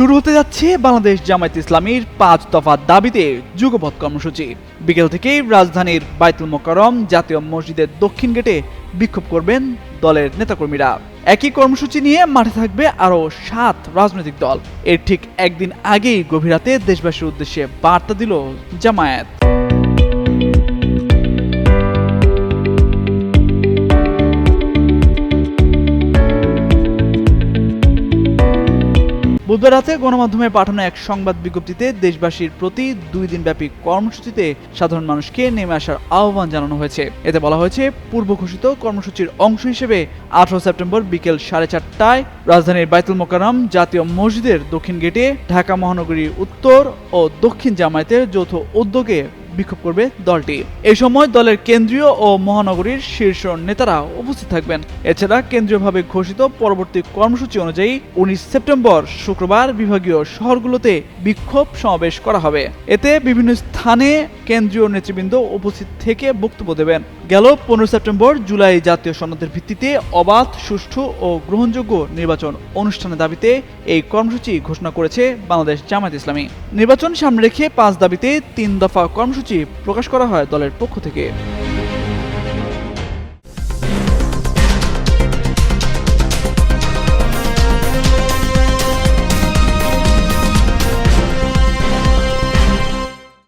শুরু হতে যাচ্ছে বাংলাদেশ জামায়াত ইসলামীর পাঁচ দফা দাবিতে যুগপথ কর্মসূচি। বিকেল থেকে রাজধানীর বাইতুল মোকারম জাতীয় মসজিদের দক্ষিণ গেটে বিক্ষোভ করবেন দলের নেতাকর্মীরা। একই কর্মসূচি নিয়ে মাঠে থাকবে আরও সাত রাজনৈতিক দল। এর ঠিক একদিন আগেই গভীর রাতে দেশবাসীর উদ্দেশ্যে বার্তা দিল জামায়াত। বুধবার রাতে গণমাধ্যমে পাঠানো এক সংবাদ বিজ্ঞপ্তিতে দেশবাসীর প্রতি দুই দিনব্যাপী কর্মসূচিতে সাধারণ মানুষকে নেমে আসার আহ্বান জানানো হয়েছে। এতে বলা হয়েছে, পূর্ব ঘোষিত কর্মসূচির অংশ হিসেবে আঠারো সেপ্টেম্বর বিকেল সাড়ে চারটায় রাজধানীর বাইতুল মোকারম জাতীয় মসজিদের দক্ষিণ গেটে ঢাকা মহানগরীর উত্তর ও দক্ষিণ জামায়াতের যৌথ উদ্যোগে বিক্ষোভ করবে দলটি। এই সময় দলের কেন্দ্রীয় ও মহানগরীর শীর্ষ নেতারা উপস্থিত থাকবেন। এছাড়া কেন্দ্রীয়ভাবে ঘোষিত পরবর্তী কর্মসূচি অনুযায়ী উনিশ সেপ্টেম্বর শুক্রবার বিভাগীয় শহরগুলোতে বিক্ষোভ সমাবেশ করা হবে। এতে বিভিন্ন স্থানে কেন্দ্রীয় নেতৃবৃন্দ উপস্থিত থেকে বক্তব্য দেবেন। গেল পনেরো সেপ্টেম্বর জুলাই জাতীয় সনদের ভিত্তিতে অবাধ, সুষ্ঠু ও গ্রহণযোগ্য নির্বাচন অনুষ্ঠানের দাবিতে এই কর্মসূচি ঘোষণা করেছে বাংলাদেশ জামায়াত ইসলামী। নির্বাচন সামনে রেখে পাঁচ দাবিতে তিন দফা কর্মসূচি প্রকাশ করা হয় দলের পক্ষ থেকে।